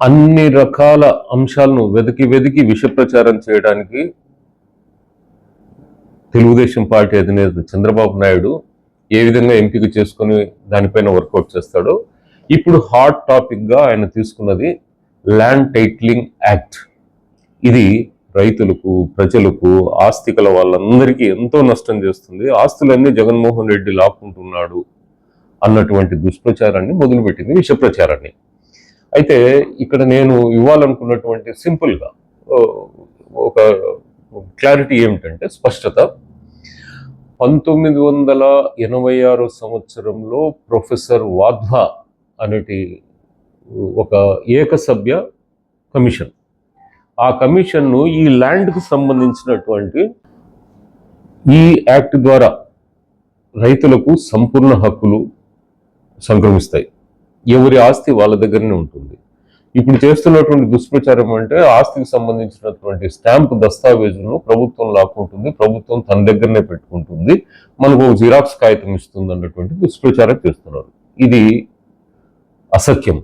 అన్ని రకాల అంశాలను వెతికి వెతికి విష ప్రచారం చేయడానికి తెలుగుదేశం పార్టీ అధినేత చంద్రబాబు నాయుడు ఏ విధంగా ఎంపిక చేసుకొని దానిపైన వర్కౌట్ చేస్తాడో ఇప్పుడు హాట్ టాపిక్గా ఆయన తీసుకున్నది ల్యాండ్ టైటిలింగ్ యాక్ట్. ఇది రైతులకు ప్రజలకు ఆస్తికల వాళ్ళందరికీ ఎంతో నష్టం చేస్తుంది. ఆస్తులన్నీ జగన్మోహన్ రెడ్డి లాక్కుంటున్నాడు అన్నటువంటి దుష్ప్రచారాన్ని మొదలుపెట్టింది విష ప్రచారాన్ని అయితే ఇక్కడ నేను ఇవ్వాలనుకున్నటువంటి సింపుల్గా ఒక క్లారిటీ ఏమిటంటే స్పష్టత. పంతొమ్మిది వందల ఎనభై ఆరు సంవత్సరంలో ప్రొఫెసర్ వాధ్వా అనేటి ఒక ఏకసభ్య కమిషన్. ఆ కమిషన్ను ఈ ల్యాండ్కు సంబంధించినటువంటి ఈ యాక్ట్ ద్వారా రైతులకు సంపూర్ణ హక్కులు సంక్రమిస్తాయి. ఎవరి ఆస్తి వాళ్ళ దగ్గరనే ఉంటుంది. ఇప్పుడు చేస్తున్నటువంటి దుష్ప్రచారం అంటే ఆస్తికి సంబంధించినటువంటి స్టాంప్ దస్తావేజులను ప్రభుత్వం లాక్కుంటుంది ప్రభుత్వం తన దగ్గరనే పెట్టుకుంటుంది మనకు ఒక జిరాక్స్ కాగితం ఇస్తుంది అన్నటువంటి దుష్ప్రచారం చేస్తున్నారు. ఇది అసత్యం.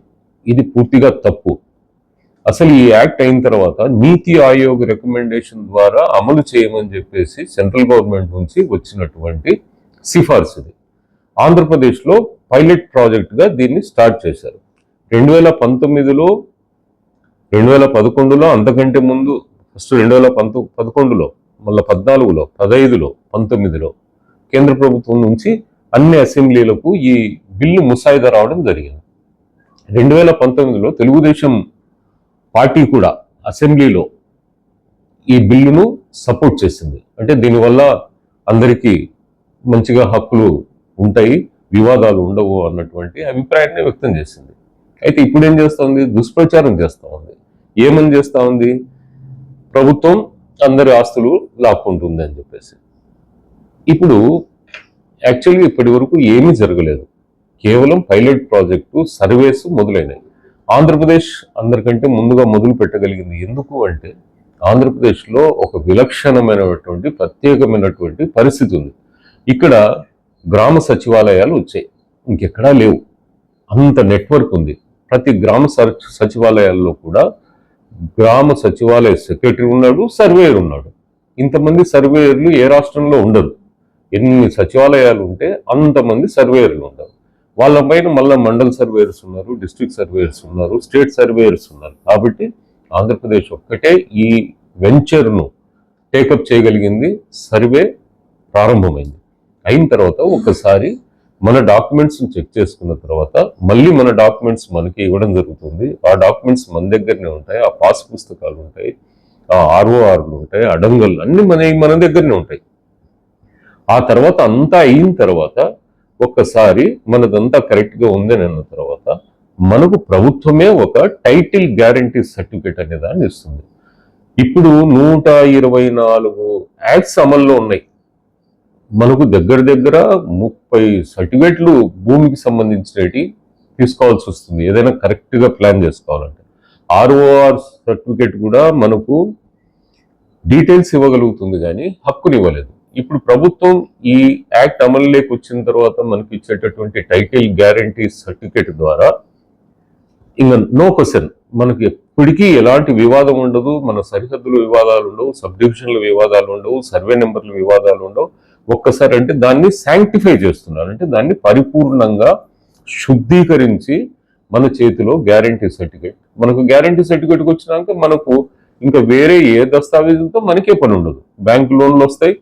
ఇది పూర్తిగా తప్పు. అసలు ఈ యాక్ట్ అయిన తర్వాత నీతి ఆయోగ్ రికమెండేషన్ ద్వారా అమలు చేయమని చెప్పేసి సెంట్రల్ గవర్నమెంట్ నుంచి వచ్చినటువంటి సిఫార్సు ఇది ఆంధ్రప్రదేశ్లో పైలట్ ప్రాజెక్ట్గా దీన్ని స్టార్ట్ చేశారు. రెండు వేల పంతొమ్మిదిలో రెండు వేల పదకొండులో అంతకంటే ముందు ఫస్ట్ రెండు వేల పంతొ పదకొండులో మళ్ళీ పద్నాలుగులో పదహైదులో పంతొమ్మిదిలో కేంద్ర ప్రభుత్వం నుంచి అన్ని అసెంబ్లీలకు ఈ బిల్లు ముసాయిదా రావడం జరిగింది. రెండు వేల పంతొమ్మిదిలో తెలుగుదేశం పార్టీ కూడా అసెంబ్లీలో ఈ బిల్లును సపోర్ట్ చేసింది. అంటే దీనివల్ల అందరికీ మంచిగా హక్కులు ఉంటాయి. వివాదాలు ఉండవు అన్నటువంటి అభిప్రాయాన్ని వ్యక్తం చేసింది. అయితే ఇప్పుడు ఏం చేస్తూ ఉంది? దుష్ప్రచారం చేస్తూ ఉంది. ఏమని చేస్తూ ఉంది? ప్రభుత్వం అందరి ఆస్తులు లాక్కుంటుంది అని చెప్పేసి. ఇప్పుడు యాక్చువల్గా ఇప్పటి వరకు ఏమీ జరగలేదు. కేవలం పైలట్ ప్రాజెక్టు సర్వేస్ మొదలైనవి ఆంధ్రప్రదేశ్ అందరికంటే ముందుగా మొదలు పెట్టగలిగింది ఎందుకు అంటే ఆంధ్రప్రదేశ్లో ఒక విలక్షణమైనటువంటి ప్రత్యేకమైనటువంటి పరిస్థితి ఉంది. ఇక్కడ గ్రామ సచివాలయాలు వచ్చాయి. ఇంకెక్కడా లేవు. అంత నెట్వర్క్ ఉంది. ప్రతి గ్రామ సచివాలయాల్లో కూడా గ్రామ సచివాలయ సెక్రటరీ ఉన్నాడు సర్వేయర్ ఉన్నాడు. ఇంతమంది సర్వేయర్లు ఏ రాష్ట్రంలో ఉండరు. ఎన్ని సచివాలయాలు ఉంటే అంతమంది సర్వేయర్లు ఉండరు. వాళ్ళ పైన మళ్ళీ మండల్ సర్వేయర్స్ ఉన్నారు డిస్ట్రిక్ట్ సర్వేయర్స్ ఉన్నారు స్టేట్ సర్వేయర్స్ ఉన్నారు. కాబట్టి ఆంధ్రప్రదేశ్ ఒక్కటే ఈ వెంచర్ను టేకప్ చేయగలిగింది. సర్వే ప్రారంభమైంది. అయిన తర్వాత ఒకసారి మన డాక్యుమెంట్స్ చెక్ చేసుకున్న తర్వాత మళ్ళీ మన డాక్యుమెంట్స్ మనకి ఇవ్వడం జరుగుతుంది. ఆ డాక్యుమెంట్స్ మన దగ్గరనే ఉంటాయి. ఆ పాస్ పుస్తకాలు ఉంటాయి. ఆ ఆర్ఓఆర్లు ఉంటాయి. అడంగల్ అన్ని మన మన దగ్గరనే ఉంటాయి. ఆ తర్వాత అంతా అయిన తర్వాత ఒక్కసారి మనదంతా కరెక్ట్గా ఉందని అన్న తర్వాత మనకు ప్రభుత్వమే ఒక టైటిల్ గ్యారంటీ సర్టిఫికేట్ అనే దాన్ని ఇస్తుంది. ఇప్పుడు నూట ఇరవై నాలుగు యాక్ట్స్ అమల్లో ఉన్నాయి. మనకు దగ్గర దగ్గర ముప్పై సర్టిఫికేట్లు భూమికి సంబంధించినవి తీసుకోవాల్సి వస్తుంది. ఏదైనా కరెక్ట్గా ప్లాన్ చేసుకోవాలంటే. ఆర్ఓఆర్ సర్టిఫికేట్ కూడా మనకు డీటెయిల్స్ ఇవ్వగలుగుతుంది కానీ హక్కుని ఇవ్వలేదు. ఇప్పుడు ప్రభుత్వం ఈ యాక్ట్ అమలులోకి వచ్చిన తర్వాత మనకి ఇచ్చేటటువంటి టైటిల్ గ్యారంటీ సర్టిఫికేట్ ద్వారా ఇంకా నో క్వశ్చన్. మనకి ఎప్పటికీ ఎలాంటి వివాదం ఉండదు. మన సరిహద్దుల వివాదాలు ఉండవు సబ్ డివిజన్ల వివాదాలు ఉండవు సర్వే నెంబర్ల వివాదాలు ఉండవు. ఒక్కసారి అంటే దాన్ని శాంక్టిఫై చేస్తున్నారు. అంటే దాన్ని పరిపూర్ణంగా శుద్ధీకరించి మన చేతిలో గ్యారంటీ సర్టిఫికేట్ మనకు గ్యారంటీ సర్టిఫికేట్కి వచ్చినాక మనకు ఇంకా వేరే ఏ దస్తావేజులతో మనకే పని ఉండదు. బ్యాంక్ లోన్లు వస్తాయి.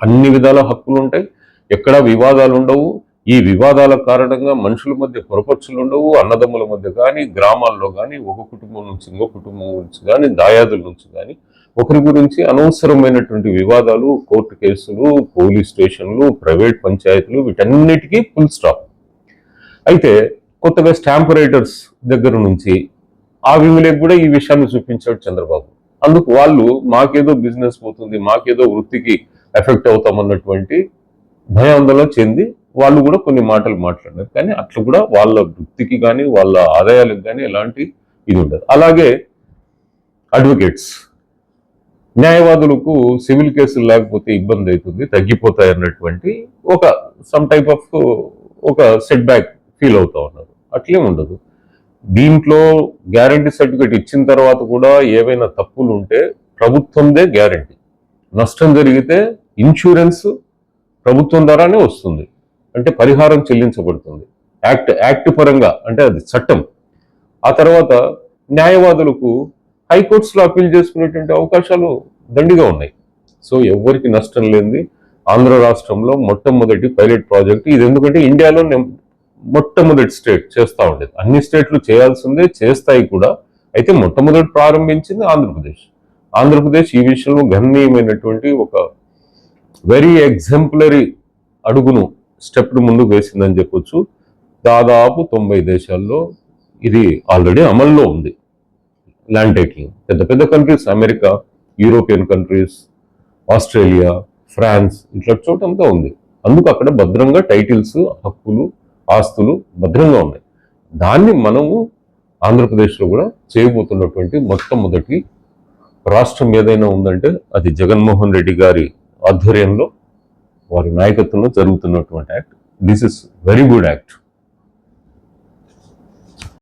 అన్ని విధాల హక్కులు ఉంటాయి. ఎక్కడా వివాదాలు ఉండవు. ఈ వివాదాల కారణంగా మనుషుల మధ్య పొరపక్షులు ఉండవు. అన్నదమ్ముల మధ్య కానీ గ్రామాల్లో కానీ ఒక కుటుంబం నుంచి ఇంకో కుటుంబం నుంచి కానీ దాయాదుల నుంచి కానీ ఒకరి గురించి అనవసరమైనటువంటి వివాదాలు కోర్టు కేసులు పోలీస్ స్టేషన్లు ప్రైవేట్ పంచాయతీలు వీటన్నిటికీ ఫుల్ స్టాప్ అయితే కొత్తగా స్టాంప్ రైటర్స్ దగ్గర నుంచి ఆ విములకు కూడా ఈ విషయాన్ని చూపించాడు చంద్రబాబు. అందుకు వాళ్ళు మాకేదో బిజినెస్ పోతుంది మాకేదో వృత్తికి ఎఫెక్ట్ అవుతామన్నటువంటి భయాందోళన చెంది వాళ్ళు కూడా కొన్ని మాటలు మాట్లాడారు కానీ అట్లా కూడా వాళ్ళ వృత్తికి కానీ వాళ్ళ ఆదాయాలకు కానీ ఎలాంటి ఇది ఉండదు. అలాగే అడ్వకేట్స్ న్యాయవాదులకు సివిల్ కేసులు లేకపోతే ఇబ్బంది అవుతుంది తగ్గిపోతాయి అన్నటువంటి ఒక సమ్ టైప్ ఆఫ్ ఒక సెట్ బ్యాక్ ఫీల్ అవుతా ఉన్నారు. అట్లే ఉండదు. దీంట్లో గ్యారంటీ సర్టిఫికేట్ ఇచ్చిన తర్వాత కూడా ఏవైనా తప్పులు ఉంటే ప్రభుత్వందే గ్యారంటీ నష్టం జరిగితే ఇన్సూరెన్స్ ప్రభుత్వం ద్వారానే వస్తుంది. అంటే పరిహారం చెల్లించబడుతుంది. యాక్ట్ యాక్ట్ పరంగా అంటే అది చట్టం. ఆ తర్వాత న్యాయవాదులకు హైకోర్ట్స్లో అప్పీల్ చేసుకునేటువంటి అవకాశాలు దండిగా ఉన్నాయి. సో ఎవరికి నష్టం లేనిది ఆంధ్ర రాష్ట్రంలో మొట్టమొదటి పైలట్ ప్రాజెక్ట్. ఇది ఎందుకంటే ఇండియాలో మొట్టమొదటి స్టేట్ చేస్తూ ఉండేది. అన్ని స్టేట్లు చేయాల్సిందే చేస్తాయి కూడా. అయితే మొట్టమొదటి ప్రారంభించింది ఆంధ్రప్రదేశ్. ఆంధ్రప్రదేశ్ ఈ విషయంలో గణనీయమైనటువంటి ఒక వెరీ ఎగ్జాంపులరీ అడుగును స్టెప్ను ముందుకు వేసిందని చెప్పొచ్చు. దాదాపు తొంభై దేశాల్లో ఇది ఆల్రెడీ అమల్లో ఉంది. ల్యాండ్ టైటిలింగ్ పెద్ద పెద్ద countries America European countries Australia France ఇట్లా చోటంతా ఉంది. అందుకు అక్కడ భద్రంగా టైటిల్స్ హక్కులు ఆస్తులు భద్రంగా ఉన్నాయి. దాన్ని మనము ఆంధ్రప్రదేశ్లో కూడా చేయబోతున్నటువంటి మొట్టమొదటి రాష్ట్రం ఏదైనా ఉందంటే అది జగన్మోహన్ రెడ్డి గారి ఆధ్వర్యంలో వారి నాయకత్వంలో జరుగుతున్నటువంటి act this is very good act